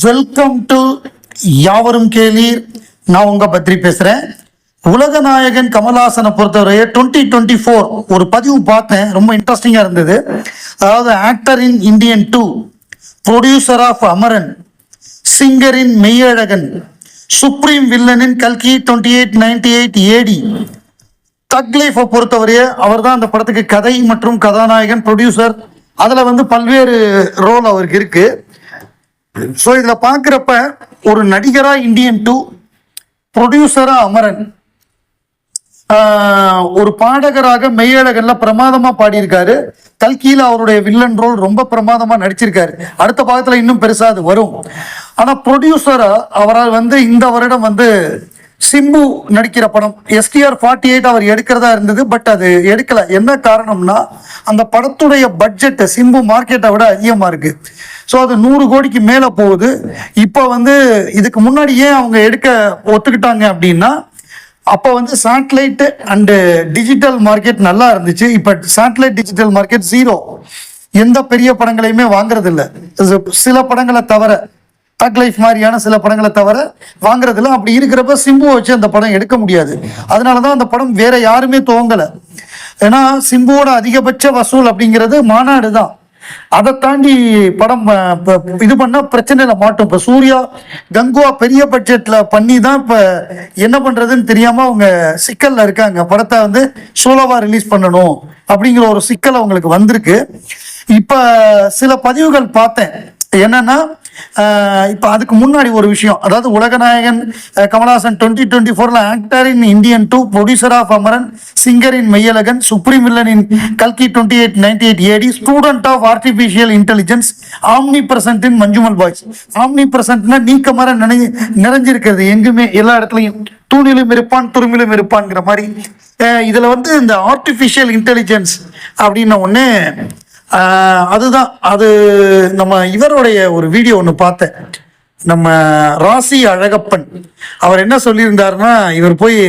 Welcome to யாவரும் கேளீர். நான் உங்க பத்ரி பேசுறேன். உலக நாயகன் கமல்ஹாசனை பொறுத்தவரைய டுவெண்ட்டி டுவெண்ட்டி ஃபோர் ஒரு பதிவு பார்த்தேன். ரொம்ப இன்ட்ரெஸ்டிங்காக இருந்தது. அதாவது actor in Indian two producer of Amaran சிங்கரின் Meiyazhagan supreme வில்லனின் கல்கி twenty eight ninety eight AD Thug லைஃபை பொறுத்தவரைய அவர் தான் அந்த படத்துக்கு கதை மற்றும் கதாநாயகன் ப்ரொடியூசர் அதில் வந்து பல்வேறு ரோல் அவருக்கு இருக்குது ஸோ இதில் பார்க்குறப்ப ஒரு நடிகராக இந்தியன் டூ ப்ரொடியூசராக அமரன் ஒரு பாடகராக மெய்யழகன்ல பிரமாதமா பாடியிருக்காரு. கல்கியில அவருடைய வில்லன் ரோல் ரொம்ப பிரமாதமா நடிச்சிருக்காரு. அடுத்த பாகத்துல இன்னும் பெருசா அது வரும். ஆனா ப்ரொடியூசரா அவரால் வந்து இந்த வருடம் வந்து சிம்பு நடிக்கிற படம். எஸ்டிஆர் ஃபார்ட்டி எயிட் அவர் எடுக்கிறதா இருந்தது பட் அது எடுக்கல. என்ன காரணம்னா அந்த படத்துடைய பட்ஜெட் சிம்பு மார்க்கெட்டை விட அதிகமா இருக்கு. ஸோ அது நூறு கோடிக்கு மேலே போகுது. இப்போ வந்து இதுக்கு முன்னாடி ஏன் அவங்க எடுக்க ஒத்துக்கிட்டாங்க அப்படின்னா அப்போ வந்து சேட்டலைட் அண்டு டிஜிட்டல் மார்க்கெட் நல்லா இருந்துச்சு. இப்போ சேட்டலைட் டிஜிட்டல் மார்க்கெட் ஜீரோ எந்த பெரிய படங்களையுமே வாங்குறதில்ல. சில படங்களை தவிர. தக் லைஃப் மாதிரியான சில படங்களை தவிர வாங்குறதுல அப்படி இருக்கிறப்ப சிம்புவை வச்சு அந்த படம் எடுக்க முடியாது. அதனால தான் அந்த படம் வேற யாருமே துவங்கலை. ஏன்னா சிம்புவோட அதிகபட்ச வசூல் அப்படிங்கிறது மாநாடு தான். அதை தாண்டி படம் இது பண்ணா பிரச்சனையில மாட்டும். இப்ப சூர்யா கங்குவா பெரிய பட்ஜெட்ல பண்ணி தான் இப்ப என்ன பண்றதுன்னு தெரியாம அவங்க சிக்கல்ல இருக்காங்க. படத்தை வந்து சோலோவா ரிலீஸ் பண்ணணும் அப்படிங்கிற ஒரு சிக்கல் அவங்களுக்கு வந்திருக்கு. இப்ப சில பதிவுகள் பார்த்தேன். என்னன்னா இப்போ அதுக்கு முன்னாடி ஒரு விஷயம். அதாவது உலகநாயகன் கமலாசன் கமலஹாசன் டுவெண்ட்டி டுவெண்ட்டி ஃபோர்ல actor in Indian two producer of Amaran singer in Meiyazhagan supreme villain in கல்கி twenty eight ninety eight AD student of artificial intelligence omnipresent in Manjummel boys omni பிரசன்ட்னா நீக்க மர நினை நிறைஞ்சிருக்கிறது. எங்குமே எல்லா இடத்துலையும் தூணிலும் இருப்பான் துருமிலும் இருப்பான்ங்கிற மாதிரி. இதில் வந்து இந்த ஆர்டிஃபிஷியல் இன்டெலிஜென்ஸ் அப்படின்ன ஒன்று அதுதான். அது நம்ம இவருடைய ஒரு வீடியோ ஒன்று பார்த்தேன். நம்ம ராசி அழகப்பன். அவர் என்ன சொல்லியிருந்தாருன்னா இவர் போய்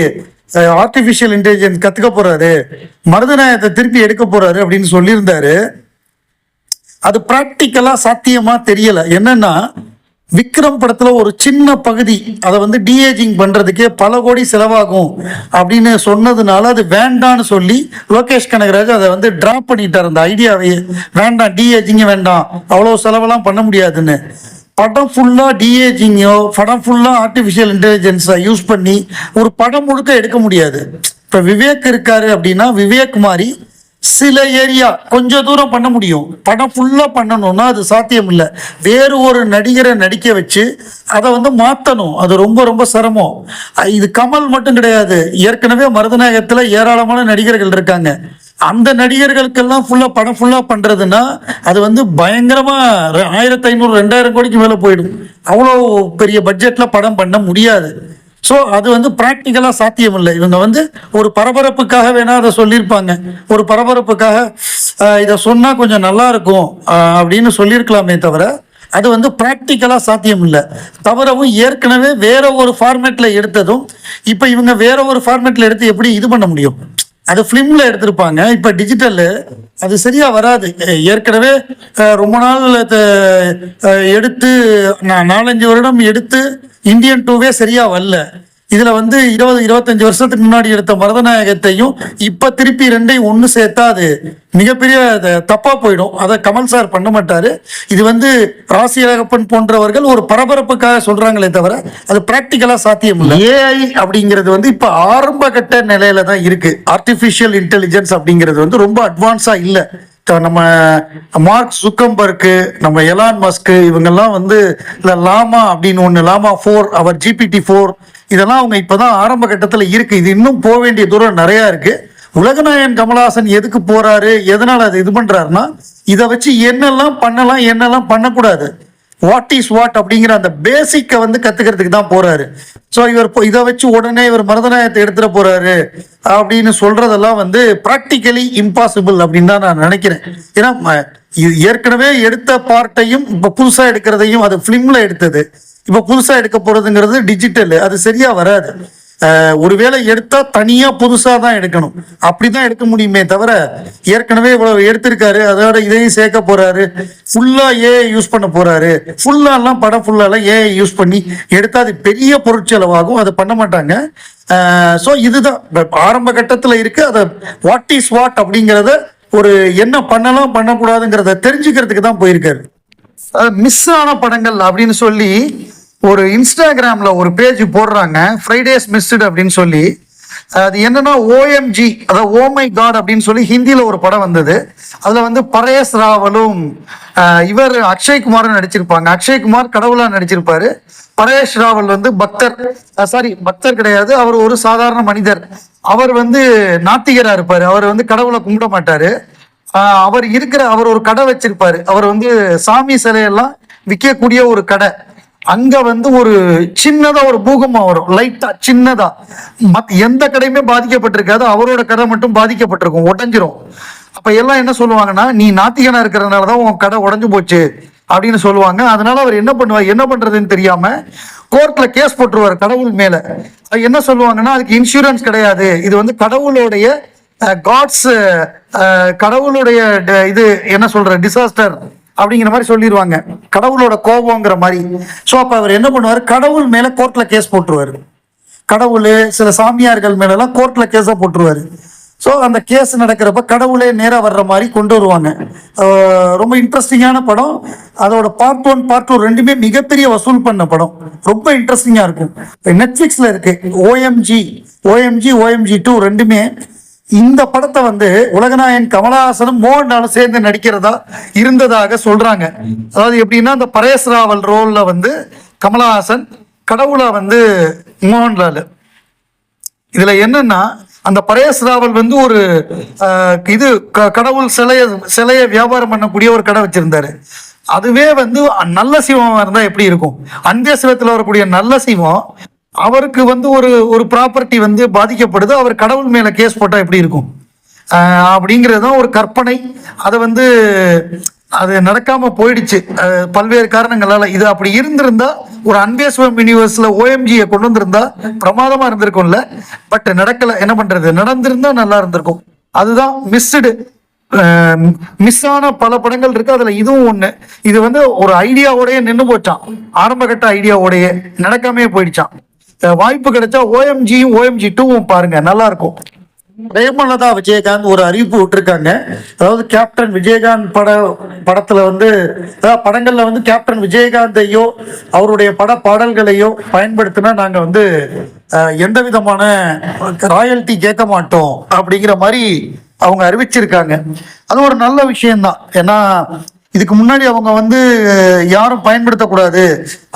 ஆர்டிஃபிஷியல் இன்டெலிஜென்ஸ் கற்றுக்க போறாரு மருதநாயகத்தை திருப்பி எடுக்க போறாரு அப்படின்னு சொல்லியிருந்தாரு. அது ப்ராக்டிக்கலாக சாத்தியமாக தெரியலை. என்னன்னா விக்ரம் படத்துல ஒரு சின்ன பகுதி அதை வந்து டிஏஜிங் பண்றதுக்கே பல கோடி செலவாகும் அப்படின்னு சொன்னதுனால அது வேண்டான்னு சொல்லி லோகேஷ் கனகராஜ் அதை வந்து டிராப் பண்ணிட்டார். அந்த ஐடியாவையே வேண்டாம் டிஏஜிங்க வேண்டாம் அவ்வளோ செலவெல்லாம் பண்ண முடியாதுன்னு. படம் ஃபுல்லாக டிஏஜிங்கோ படம் ஃபுல்லாக ஆர்டிஃபிஷியல் இன்டெலிஜென்ஸை யூஸ் பண்ணி ஒரு படம் முழுக்க எடுக்க முடியாது. இப்போ விவேக் இருக்காரு அப்படின்னா விவேக் மாதிரி சில ஏரியா கொஞ்ச தூரம் பண்ண முடியும். படம் ஃபுல்லாக பண்ணணும்னா அது சாத்தியம் இல்லை வேறு ஒரு நடிகரை நடிக்க வச்சு அதை வந்து மாற்றணும் அது ரொம்ப ரொம்ப சிரமம். இது கமல் மட்டும் கிடையாது. ஏற்கனவே மருதநாயகத்தில் ஏராளமான நடிகர்கள் இருக்காங்க. அந்த நடிகர்களுக்கெல்லாம் ஃபுல்லாக படம் ஃபுல்லாக பண்ணுறதுன்னா அது வந்து பயங்கரமாக ஆயிரத்தி ஐநூறு ரெண்டாயிரம் கோடிக்கு மேலே போயிடும். அவ்வளோ பெரிய பட்ஜெட்டில் படம் பண்ண முடியாது. ஸோ அது வந்து ப்ராக்டிக்கலாக சாத்தியம் இல்லை இவங்க வந்து ஒரு பரபரப்புக்காக வேணால் அதை சொல்லியிருப்பாங்க. ஒரு பரபரப்புக்காக இதை சொன்னால் கொஞ்சம் நல்லா இருக்கும் அப்படின்னு சொல்லியிருக்கலாமே தவிர அது வந்து ப்ராக்டிக்கலாக சாத்தியம் இல்லை தவிரவும் ஏற்கனவே வேற ஒரு ஃபார்மேட்டில் எடுத்ததும் இப்போ இவங்க வேற ஒரு ஃபார்மேட்டில் எடுத்து எப்படி இது பண்ண முடியும்? அது ஃபிலிம்ல எடுத்திருப்பாங்க. இப்போ டிஜிட்டல் அது சரியா வராது. ஏற்கனவே ரொம்ப நாள் எடுத்து நான் நாலஞ்சு வருடம் எடுத்து இந்தியன் டூவே சரியா வரல. இதுல வந்து இருபது இருபத்தஞ்சு வருஷத்துக்கு முன்னாடி எடுத்த மருதநாயகத்தையும் இப்ப திருப்பி ரெண்டையும் ஒண்ணு சேர்த்தா அது மிகப்பெரிய தப்பா போயிடும். அதை கமல் சார் பண்ண மாட்டாரு. இது வந்து ராசி அழகப்பன் போன்றவர்கள் ஒரு பரபரப்புக்காக சொல்றாங்களே தவிர அது பிராக்டிக்கலா சாத்தியம் இல்லை ஏஐ அப்படிங்கிறது வந்து இப்ப ஆரம்ப கட்ட நிலையில தான் இருக்கு. ஆர்டிபிஷியல் இன்டெலிஜென்ஸ் அப்படிங்கிறது வந்து ரொம்ப அட்வான்ஸா இல்லை. நம்ம மார்க் சுக்கம்பர்க்கு நம்ம எலான் மஸ்க்கு இவங்கெல்லாம் வந்து இல்லை லாமா அப்படின்னு ஒன்று லாமா ஃபோர் அவர் ஜிபிடி ஃபோர் இதெல்லாம் அவங்க இப்போதான் ஆரம்ப கட்டத்தில் இருக்கு. இது இன்னும் போக வேண்டிய தூரம் நிறையா இருக்கு. உலகநாயகன் கமலஹாசன் எதுக்கு போறாரு? எதனால அது இது பண்றாருன்னா இதை வச்சு என்னெல்லாம் பண்ணலாம் என்னெல்லாம் பண்ணக்கூடாது? வாட் இஸ் வாட் அப்படிங்கிற அந்த பேசிக்கை வந்து கத்துக்கிறதுக்கு தான் போறாரு. ஸோ இவர் இப்போ இதை வச்சு உடனே இவர் மருதநாயகத்தை எடுத்துட போறாரு அப்படின்னு சொல்றதெல்லாம் வந்து ப்ராக்டிக்கலி இம்பாசிபிள் அப்படின்னு தான் நான் நினைக்கிறேன். ஏன்னா ம- இது ஏற்கனவே எடுத்த பார்ட்டையும் இப்போ புதுசா எடுக்கிறதையும் அது ஃபிலிம்ல எடுத்தது. இப்போ புதுசா எடுக்க போறதுங்கிறது டிஜிட்டல் அது சரியா வராது. ஒருவேளை எடுத்தா தனியா புதுசா தான் எடுக்கணும். அப்படிதான் எடுக்க முடியுமே தவிர ஏற்கனவே இவ்வளவு எடுத்திருக்காரு அதோட இதையும் சேர்க்க போறாரு. ஃபுல்லா ஏ யூஸ் பண்ண போறாரு. எல்லாம் படம் ஃபுல்லாலாம் ஏ யூஸ் பண்ணி எடுத்தா அது பெரிய பொருட்செலவாகும். அதை பண்ண மாட்டாங்க. ஸோ இதுதான். ஆரம்ப கட்டத்தில் இருக்கு. அதை வாட் இஸ் வாட் அப்படிங்கிறத ஒரு என்ன பண்ணலாம் பண்ணக்கூடாதுங்கிறத தெரிஞ்சுக்கிறதுக்கு தான் போயிருக்காரு. மிஸ் ஆன படங்கள் அப்படின்னு சொல்லி ஒரு இன்ஸ்டாகிராம்ல ஒரு பேஜ் போடுறாங்க ஃப்ரைடேஸ் மிஸ்டு அப்படின்னு சொல்லி. அது என்னன்னா ஓஎம்ஜி அதாவது ஓ மை காட் அப்படின்னு சொல்லி ஹிந்தியில் ஒரு படம் வந்தது. அதில் வந்து பரேஸ் ராவலும் இவர் அக்ஷய்குமாரும் நடிச்சிருப்பாங்க. அக்ஷய்குமார் கடவுளா நடிச்சிருப்பாரு. பரேஷ் ராவல் வந்து பக்தர் சாரி பக்தர் கிடையாது. அவர் ஒரு சாதாரண மனிதர். அவர் வந்து நாத்திகரா இருப்பாரு. அவர் வந்து கடவுளை கும்பிட மாட்டாரு. அவர் இருக்கிற அவர் ஒரு கடை வச்சிருப்பாரு. அவர் வந்து சாமி சிலையெல்லாம் விற்கக்கூடிய ஒரு கடை. அங்க வந்து ஒரு சின்னதா ஒரு பூகம்பம் வரும். லைட்டா சின்னதா. மத் எந்த கடையுமே பாதிக்கப்பட்டிருக்காது. அவரோட கடை மட்டும் பாதிக்கப்பட்டிருக்கும். உடஞ்சிரும். அப்ப எல்லாம் என்ன சொல்லுவாங்கன்னா நீ நாத்திகனா இருக்கிறதுனாலதான் உன் கடை உடஞ்சு போச்சு. அப்படின்னு சொல்லுவாங்க. அதனால அவர் என்ன பண்ணுவார் என்ன பண்றதுன்னு தெரியாம கோர்ட்ல கேஸ் போட்டுருவார் கடவுள் மேல. என்ன சொல்லுவாங்கன்னா அதுக்கு இன்சூரன்ஸ் கிடையாது. இது வந்து கடவுளுடைய காட்ஸ் கடவுளுடைய இது என்ன சொல்ற டிசாஸ்டர் அப்படிங்கிற மாதிரி சொல்லிடுவாங்க. கடவுளோட கோபங்கிற மாதிரி. ஸோ அப்போ அவர் என்ன பண்ணுவார்? கடவுள் மேலே கோர்ட்டில் கேஸ் போட்டுருவார். கடவுள் சில சாமியார்கள் மேலெல்லாம் கோர்ட்டில் கேஸாக போட்டுருவார். ஸோ அந்த கேஸ் நடக்கிறப்ப கடவுளே நேராக வர்ற மாதிரி கொண்டு வருவாங்க. ரொம்ப இன்ட்ரெஸ்டிங்கான படம். அதோட பார்ட் ஒன் பார்ட் டூ ரெண்டுமே மிகப்பெரிய வசூல் பண்ண படம். ரொம்ப இன்ட்ரெஸ்டிங்காக இருக்கும். நெட்ஃப்ளிக்ஸில் இருக்குது ஓஎம்ஜி ஓஎம்ஜி ஓஎம்ஜி டூ ரெண்டுமே இந்த படத்தை வந்து உலகநாயகன் கமலஹாசனும் மோகன்லாலும் சேர்ந்து நடிக்கிறதா இருந்ததாக சொல்றாங்க. அதாவது எப்படின்னா அந்த பரேஸ் ராவல் ரோல்ல வந்து கமலஹாசன் கடவுளா வந்து மோகன்லால். இதுல என்னன்னா அந்த பரேஸ் ராவல் வந்து ஒரு அஹ், இது க- கடவுள் சிலைய சிலையை வியாபாரம் பண்ணக்கூடிய ஒரு கடை வச்சிருந்தாரு. அதுவே வந்து நல்ல சிவமா இருந்தா எப்படி இருக்கும்? அந்திய சிவத்துல வரக்கூடிய நல்ல சிவம் அவருக்கு வந்து ஒரு ஒரு ப்ராப்பர்ட்டி வந்து பாதிக்கப்படுது. அவர் கடவுள் மேல கேஸ் போட்டா எப்படி இருக்கும்? அப்படிங்கிறது தான் ஒரு கற்பனை. அதை வந்து அது நடக்காம போயிடுச்சு. பல்வேறு காரணங்களால இது அப்படி இருந்திருந்தா ஒரு அன்பேஸ்வம் யூனிவர்ஸ்ல ஓஎம்ஜியை கொண்டு வந்திருந்தா பிரமாதமா இருந்திருக்கும்ல. பட் நடக்கல. என்ன பண்றது? நடந்திருந்தா நல்லா இருந்திருக்கும். அதுதான் மிஸ்டு மிஸ் ஆன பல படங்கள் இருக்கு. அதுல இதுவும் ஒண்ணு. இது வந்து ஒரு ஐடியாவோடய நின்று போச்சான் ஆரம்ப கட்ட ஐடியாவோடய நடக்காமே போயிடுச்சான் வாய்ப்பு கிடைச்சா ஓஎம்ஜியும் ஓஎம்ஜி டூவும் பாருங்க நல்லா இருக்கும் பிரேமலதா விஜயகாந்த் ஒரு அறிவிப்பு விட்டுருக்காங்க. அதாவது கேப்டன் விஜயகாந்த் பட படத்துல வந்து அதாவது படங்கள்ல வந்து கேப்டன் விஜயகாந்தையோ அவருடைய பட பாடல்களையோ பயன்படுத்தினா நாங்க வந்து எந்த விதமான ராயல்டி கேட்க மாட்டோம் அப்படிங்கிற மாதிரி அவங்க அறிவிச்சிருக்காங்க. அது ஒரு நல்ல விஷயம்தான். ஏன்னா இதுக்கு முன்னாடி அவங்க வந்து யாரும் பயன்படுத்தக்கூடாது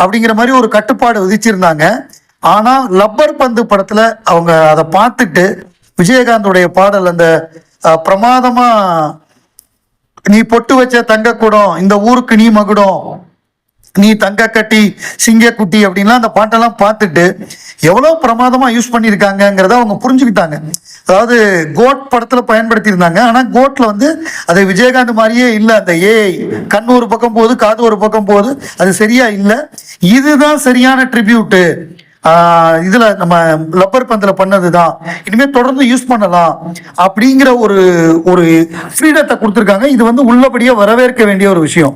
அப்படிங்கிற மாதிரி ஒரு கட்டுப்பாடு விதிச்சிருந்தாங்க. ஆனால் லப்பர் பந்து படத்தில் அவங்க அதை பார்த்துட்டு விஜயகாந்தோடைய பாடல் அந்த பிரமாதமாக நீ பொட்டு வச்ச தங்க குடம் இந்த ஊருக்கு நீ மகுடம் நீ தங்க கட்டி சிங்கக்குட்டி அப்படின்லாம் அந்த பாட்டெல்லாம் பார்த்துட்டு எவ்வளோ பிரமாதமாக யூஸ் பண்ணியிருக்காங்கங்கிறத அவங்க புரிஞ்சுக்கிட்டாங்க. அதாவது கோட் படத்தில் பயன்படுத்தியிருந்தாங்க. ஆனால் கோட்டில் வந்து அது விஜயகாந்த் மாதிரியே இல்லை. அந்த ஏஐ கண் ஒரு பக்கம் போகுது காது ஒரு பக்கம் போகுது. அது சரியா இல்லை. இதுதான் சரியான ட்ரிபியூட்டு. இதுல நம்ம லப்பர் பந்தில் பண்ணதுதான். இனிமேல் தொடர்ந்து யூஸ் பண்ணலாம். அப்படிங்கிற ஒரு ஒரு ஃப்ரீடத்தை கொடுத்துருக்காங்க. இது வந்து உள்ளபடியே வரவேற்க வேண்டிய ஒரு விஷயம்.